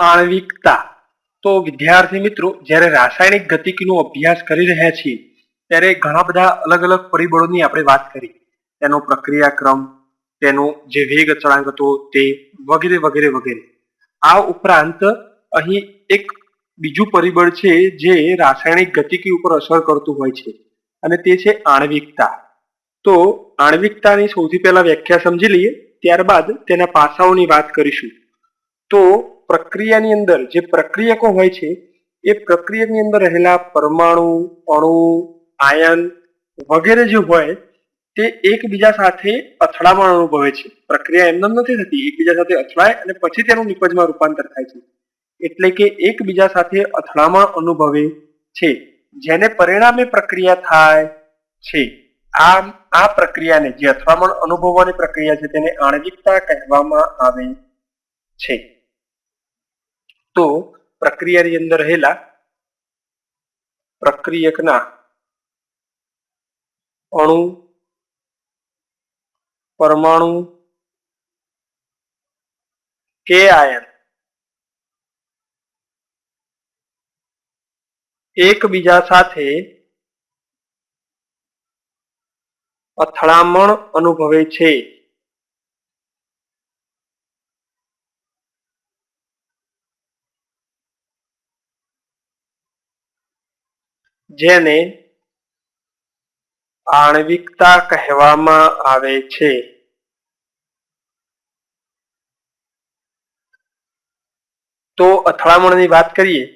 આણ્વિકતા. તો વિદ્યાર્થી મિત્રો, જ્યારે રાસાયણિક ગતિકીનો અભ્યાસ કરી રહ્યા છીએ, ત્યારે ઘણા બધા અલગ અલગ પરિબળોની આપણે વાત કરી. તેનો પ્રક્રિયા ક્રમ તેનો જે વેગ અચળાંક હતો તે વગેરે વગેરે વગેરે. આ ઉપરાંત અહીં એક બીજું પરિબળ છે જે રાસાયણિક ગતિકી ઉપર અસર કરતું હોય છે, અને તે છે આણવિકતા. તો આણવિકતાની સૌથી પહેલા વ્યાખ્યા સમજી લઈએ, ત્યારબાદ તેના પાસાઓની વાત કરીશું. તો પ્રક્રિયાની અંદર, જે પ્રક્રિયકો હોય છે, એ પ્રક્રિયકની અંદર રહેલા પરમાણુ, અણુ, આયન વગેરે જે હોય, તે એકબીજા સાથે અથડામણ અનુભવે છે. પ્રક્રિયા એમને નથી થતી. એકબીજા સાથે અથડાય અને પછી તેનું નિપજમાં રૂપાંતર થાય છે. એટલે કે એકબીજા સાથે અથડામણ અનુભવે છે. જેને પરિણામે પ્રક્રિયા થાય છે. આ આ પ્રક્રિયાને, જે અથડામણ અનુભવવાની પ્રક્રિયા છે, તેને આણવિકતા કહેવામાં આવે છે. તો પ્રક્રિયાની અંદર રહેલા પ્રક્રિયકના અણુ પરમાણુ કે આયન એકબીજા સાથે અથડામણ અનુભવે છે. જેને આણ્વિકતા કહેવામાં આવે છે. તો અથડામણની વાત કરીએ,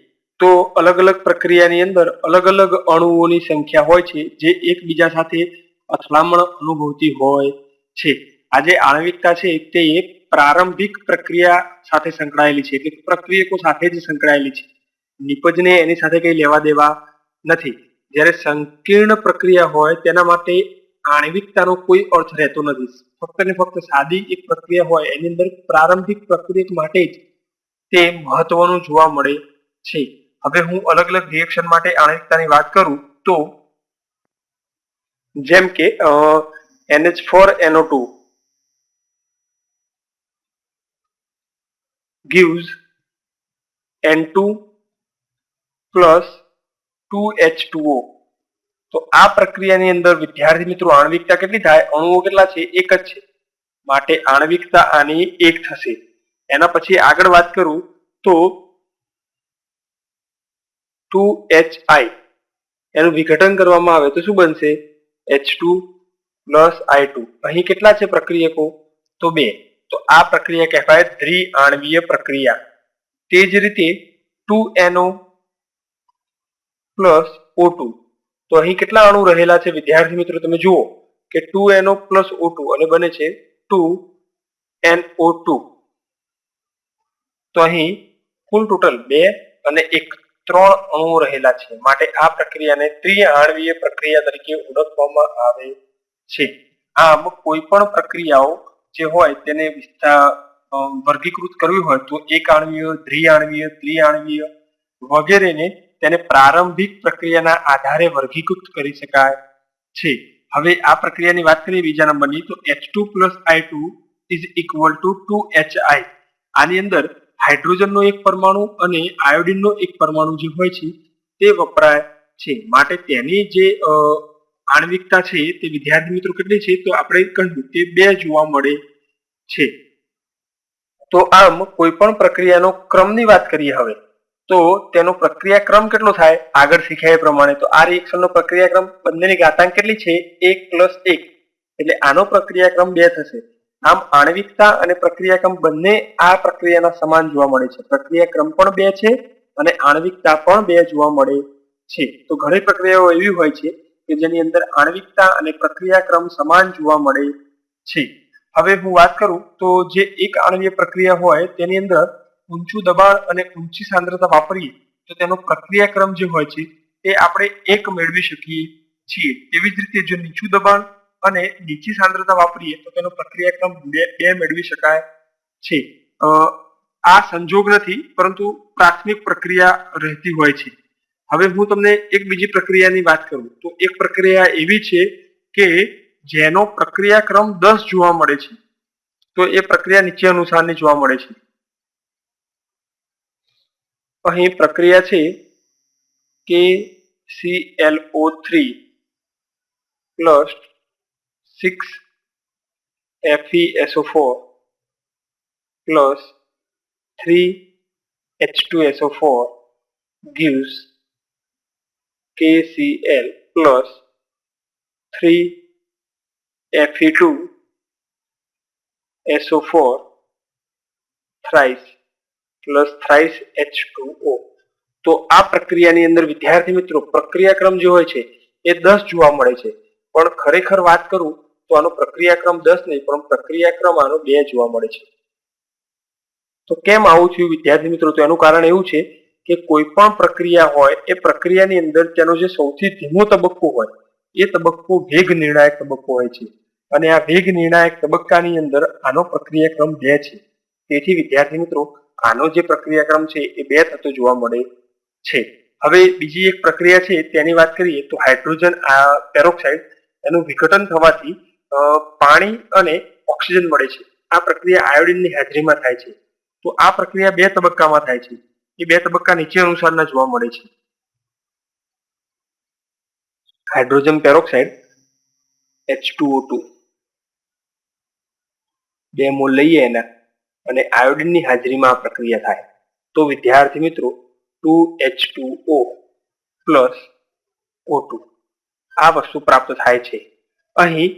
તો અલગ અલગ પ્રક્રિયાની અંદર અલગ અલગ અણુઓની સંખ્યા હોય છે, જે એકબીજા સાથે અથડામણ અનુભવતી હોય છે. આ જે આણ્વિકતા છે, તે એક પ્રારંભિક પ્રક્રિયા સાથે સંકળાયેલી છે, એટલે પ્રક્રિયકો સાથે જ સંકળાયેલી છે. નિપજને એની સાથે કઈ લેવા દેવા નથી. જ્યારે સંકીર્ણ પ્રક્રિયા હોય તેના માટે આણ્વિકતાનો કોઈ અર્થ રહેતો નથી. ફક્ત ને ફક્ત સાદી એક પ્રક્રિયા હોય, એની અંદર પ્રારંભિક પ્રક્રિયા માટે જ તે મહત્વનું જોવા મળે છે. હવે હું અલગ અલગ રિએક્શન માટે આણ્વિકતાની વાત કરું તો જેમ કે NH4NO2 gives N2 plus 2H2O તો આ પ્રક્રિયાની અંદર વિદ્યાર્થી મિત્રો આણ્વિકતા કેટલી થાય? અણુઓ કેટલા છે? એક જ છે. માટે આણ્વિકતા આની એક થશે. એના પછી આગળ વાત કરું તો ટુ એચ આઈ. એનું વિઘટન કરવામાં આવે તો શું બનશે? H two plus I two. અહીં કેટલા છે પ્રક્રિયકો? તો બે. તો આ પ્રક્રિયા કહેવાય દ્વિઆણવીય પ્રક્રિયા. તે જ રીતે ટુ એનો પ્લસ ઓ ટુ તો અહીં કેટલા અણુ રહેલા છે? વિદ્યાર્થી મિત્રો, તમે જુઓ કે two NO plus O two અને બને છે ટુ એન ઓ ટુ તો અહીં કુલ ટોટલ બે અને એક, ત્રણ અણુઓ રહેલા છે. માટે આ પ્રક્રિયાને ત્રિઆણવીય પ્રક્રિયા તરીકે ઓળખવામાં આવે છે. આમ કોઈ પણ પ્રક્રિયાઓ જે હોય તેને વિસ્તાર વર્ગીકૃત કરવી હોય તો એક આણવીય દ્વિઆણવીય, ત્રિઆણવીય વગેરેને તેને પ્રારંભિક પ્રક્રિયાના આધારે વર્ગીકૃત કરી શકાય છે. હવે આ પ્રક્રિયાની વાત કરીએ બીજા નંબરની, તો H two plus I two is equal to two H I આની અંદર હાઇડ્રોજનનો એક પરમાણુ અને આયોડિનનો એક પરમાણુ જે હોય છે, તે વપરાય છે. માટે તેની જે આણ્વિકતા છે, તે વિદ્યાર્થી મિત્રો કેટલી છે, તો આપણે કહ્યું તે બે જોવા મળે છે. તો આમ કોઈ પણ પ્રક્રિયાનો ક્રમની વાત કરીએ હવે. તો તેનો પ્રક્રિયાક્રમ કેટલો થાય? આગળ શીખ્યા એ પ્રમાણે. તો આ રિએક્શનનો પ્રક્રિયાક્રમ બંનેની ઘાતાંક કેટલી છે? એક પ્લસ એક. એટલે આનો પ્રક્રિયાક્રમ બે થશે. આમ આણ્વિકતા અને પ્રક્રિયાક્રમ બંને આ પ્રક્રિયાના સમાન જોવા મળે છે. પ્રક્રિયાક્રમ પણ બે છે અને આણ્વિકતા પણ બે જોવા મળે છે. તો ઘણી પ્રક્રિયાઓ એવી હોય છે કે જેની અંદર આણ્વિકતા અને પ્રક્રિયાક્રમ સમાન જોવા મળે છે. હવે હું વાત કરું તો જે એક આણ્વીય પ્રક્રિયા હોય તેની અંદર ઊંચું દબાણ અને ઊંચી સાંદ્રતા વાપરીએ તો તેનો પ્રક્રિયાક્રમ જે હોય છે, એ આપણે એક મેળવી શકીએ છીએ. તેવી જ રીતે જો નીચું દબાણ અને નીચી સાંદ્રતા વાપરીએ તો તેનો પ્રક્રિયાક્રમ બે મેળવી શકાય છે. આ સંજોગ નથી, પરંતુ પ્રાથમિક પ્રક્રિયા રહેતી હોય છે. હવે હું તમને એક બીજી પ્રક્રિયાની વાત કરું. તો એક પ્રક્રિયા એવી છે કે જેનો પ્રક્રિયાક્રમ દસ જોવા મળે છે. તો એ પ્રક્રિયા નીચે અનુસારની જોવા મળે છે. અહીં પ્રક્રિયા છે કે C L O three plus six FeSO4 plus 3H2SO4 gives KCl plus 3Fe2SO4 thrice plus thrice H2O તો આ પ્રક્રિયાની અંદર વિદ્યાર્થી મિત્રો, પ્રક્રિયાક્રમ જે હોય છે, એ દસ જોવા મળે છે. પણ ખરેખર વાત કરું, તો આનો પ્રક્રિયાક્રમ દસ નહીં, પણ પ્રક્રિયાક્રમ આનો બે જોવા મળે છે. તો કેમ આવું થયું વિદ્યાર્થી મિત્રો? તો એનું કારણ એવું છે કે કોઈ પણ પ્રક્રિયા હોય, એ પ્રક્રિયાની અંદર તેનો જે સૌથી ધીમો તબક્કો હોય, એ તબક્કો વેગ નિર્ણાયક તબક્કો હોય છે. અને આ વેગ નિર્ણાયક તબક્કાની અંદર આનો પ્રક્રિયાક્રમ બે છે. તેથી વિદ્યાર્થી મિત્રો આનો જે પ્રક્રિયાક્રમ છે, એ બે થતો જોવા મળે છે. હવે બીજી એક પ્રક્રિયા છે, તેની વાત કરીએ તો હાઇડ્રોજન પેરોક્સાઇડ એનું વિઘટન થવાથી પાણી અને ઓક્સિજન મળે છે. આ પ્રક્રિયા આયોડિનની હાજરીમાં થાય છે. તો આ પ્રક્રિયા બે તબક્કામાં થાય છે. એ બે તબક્કા નીચે અનુસારના જોવા મળે છે. હાઇડ્રોજન પેરોક્સાઇડ H2O2 બે મોલ લઈએ એના. અને આયોડિનની હાજરીમાં આ પ્રક્રિયા થાય. તો વિદ્યાર્થી મિત્રો, two H two O plus O two આ વસ્તુ પ્રાપ્ત થાય છે. અહીં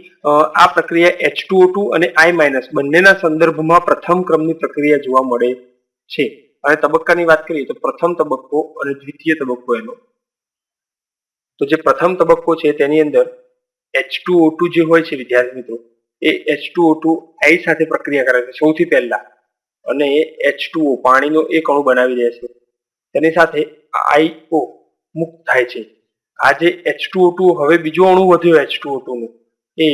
આ પ્રક્રિયા એચ ટુ ટુ અને આઈ માઇનસ બંનેના સંદર્ભમાં પ્રથમ ક્રમની પ્રક્રિયા જોવા મળે છે. અને તબક્કાની વાત કરીએ તો પ્રથમ તબક્કો અને દ્વિતીય તબક્કો એનો. તો જે પ્રથમ તબક્કો છે તેની અંદર એચ ટુ જે હોય છે વિદ્યાર્થી મિત્રો, એ એચ ટુ આઈ સાથે પ્રક્રિયા કરે છે. સૌથી પહેલા અને એચ ટુ ઓ પાણીનો એક અણુ બનાવી દે છે. તેની સાથે આઈઓ મુક્ત થાય છે. આ જે એચ ટુ ઓ ટુ હવે બીજો અણુ વધ્યો એચ ટુ ઓ ટુ નું. એ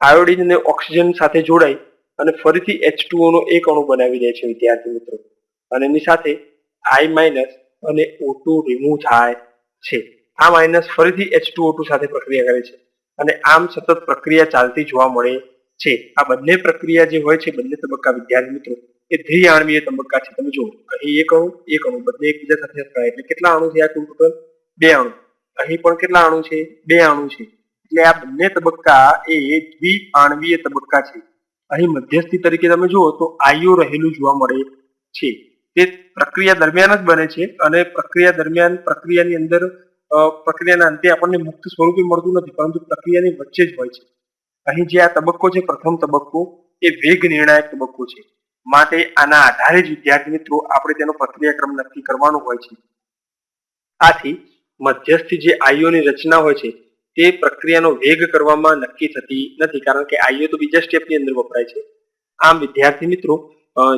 આયોડિન અને ઓક્સિજન સાથે જોડાઈ અને ફરીથી એચ ટુ નો એક અણુ બનાવી દે છે, વિદ્યાર્થી મિત્રો. અને એની સાથે આઈ માઇનસ અને ઓ ટુ રિમૂવ થાય છે. આ માઇનસ ફરીથી એચ ટુ ઓ ટુ સાથે પ્રક્રિયા કરે છે. અને આમ સતત પ્રક્રિયા ચાલતી જોવા મળે છે. આ બંને પ્રક્રિયા જે હોય છે, બંને તબક્કા વિદ્યાર્થી મિત્રો, એ દ્વિઆણવીય તબક્કા છે. તમે જુઓ, અહીં એક અણુ એક અણુ, બંને એકબીજા સાથે અથડાય. એટલે કેટલા અણુ છે આ કુલ ટોટલ? બે અણુ. અહીં પણ કેટલા અણુ છે? બે અણુ છે. એટલે આ બંને તબક્કા એ દ્વિઆણવીય તબક્કા છે. અહીં મધ્યસ્થી તરીકે તમે જુઓ તો આયુ રહેલું જોવા મળે છે. તે પ્રક્રિયા દરમિયાન જ બને છે અને પ્રક્રિયા દરમિયાન, પ્રક્રિયાની અંદર પ્રક્રિયાના અંતે આપણને મુક્ત સ્વરૂપે મળતું નથી, પરંતુ પ્રક્રિયાની વચ્ચે જ હોય છે. અહીં જે આ તબક્કો છે, પ્રથમ તબક્કો, એ વેગ નિર્ણાયક તબક્કો છે. માટે આના આધારે જ વિદ્યાર્થી મિત્રો, આપણે તેનો પ્રક્રિયાક્રમ નક્કી કરવાનો હોય છે. આથી મધ્યસ્થ જે આઈઓની રચના હોય છે, તે પ્રક્રિયાનો વેગ કરવામાં નક્કી થતી નથી, કારણ કે આઈઓ તો બીજા સ્ટેપની અંદર વપરાય છે. આમ વિદ્યાર્થી મિત્રો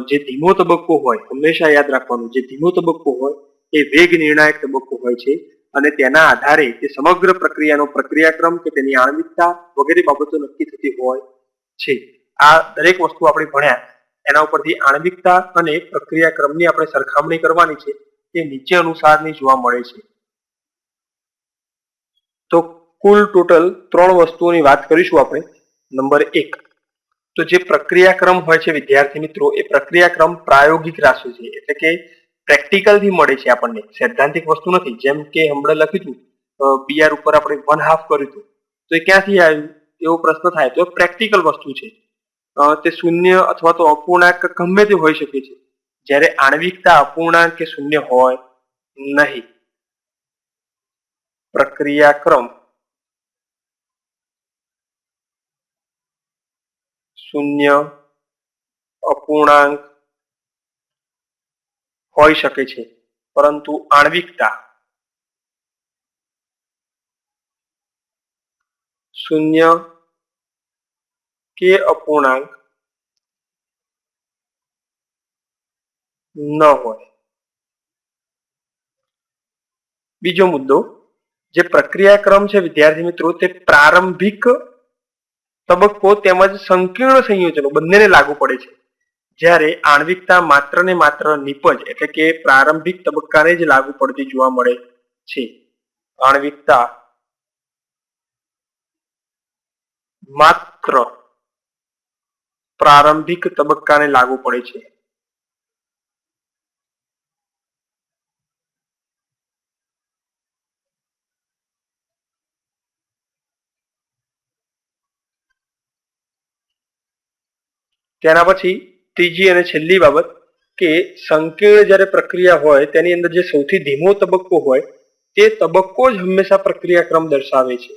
જે ધીમો તબક્કો હોય, હંમેશા યાદ રાખવાનું, જે ધીમો તબક્કો હોય, એ વેગ નિર્ણાયક તબક્કો હોય છે. અને તેના આધારે તે સમગ્ર પ્રક્રિયાનો પ્રક્રિયાક્રમ કે તેની આણવિકતા વગેરે બાબતો નક્કી થતી હોય છે. આ દરેક વસ્તુ આપણે ભણ્યા. એના ઉપરથી આણવિકતા અને પ્રક્રિયાક્રમની આપણે સરખામણી કરવાની છે. તે નીચે અનુસારની જોવા મળે છે. તો કુલ ટોટલ ત્રણ વસ્તુઓની વાત કરીશું આપણે. નંબર એક. તો જે પ્રક્રિયાક્રમ હોય છે વિદ્યાર્થી મિત્રો એ પ્રક્રિયાક્રમ પ્રાયોગિક રાશિ છે. એટલે કે પ્રેક્ટિકલથી મળે છે આપણને. સૈદ્ધાંતિક વસ્તુ નથી. જેમ કે હમણાં લખ્યું હતું બીઆર ઉપર આપણે વન હાફ કર્યું હતું. તો એ ક્યાંથી આવ્યું? એવો પ્રશ્ન થાય. તો પ્રેક્ટિકલ વસ્તુ છે. તે શૂન્ય અથવા તો અપૂર્ણાંક ગમે તે હોઈ શકે છે. જ્યારે આણ્વિકતા અપૂર્ણાંક કે શૂન્ય હોય નહીં. પ્રક્રિયાક્રમ શૂન્ય અપૂર્ણાંક હોઈ શકે છે. પરંતુ આણ્વિકતા શૂન્ય કે અપૂર્ણાંક ન હોય. બીજો મુદ્દો, જે પ્રક્રિયાક્રમ છે, વિદ્યાર્થી મિત્રો, તે પ્રારંભિક તબક્કો તેમજ સંકીર્ણ સંયોજનો બંનેને લાગુ પડે છે. જ્યારે આણવિકતા માત્ર ને માત્ર નિપજ એટલે કે પ્રારંભિક તબક્કાને જ લાગુ પડતી જોવા મળે છે. આણ્વિકતા માત્ર પ્રારંભિક તબક્કાને લાગુ પડે છે. તેના પછી ત્રીજી અને છેલ્લી બાબત કે સંકીર્ણ જ્યારે પ્રક્રિયા હોય, તેની અંદર જે સૌથી ધીમો તબક્કો હોય, તે તબક્કો જ હંમેશા પ્રક્રિયાક્રમ દર્શાવે છે.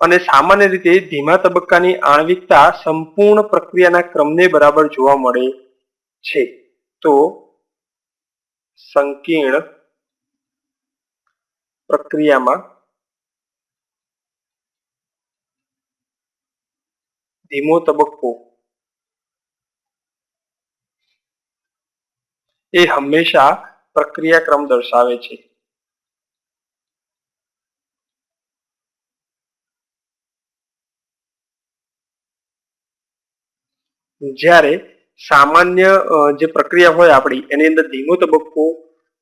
અને સામાન્ય રીતે ધીમા તબક્કાની આણવિકતા સંપૂર્ણ પ્રક્રિયાના ક્રમને બરાબર જોવા મળે છે. તો સંકીર્ણ પ્રક્રિયામાં ધીમો તબક્કો એ હંમેશા પ્રક્રિયાક્રમ દર્શાવે છે. જ્યારે સામાન્ય જે પ્રક્રિયા હોય આપણી, એની અંદર ધીમો તબક્કો,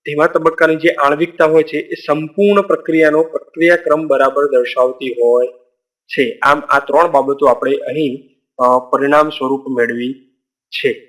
ધીમા તબક્કાની જે આણ્વિકતા હોય છે, એ સંપૂર્ણ પ્રક્રિયાનો પ્રક્રિયાક્રમ બરાબર દર્શાવતી હોય છે. આમ આ ત્રણ બાબતો આપણે અહીં પરિણામ સ્વરૂપ મેળવી છે.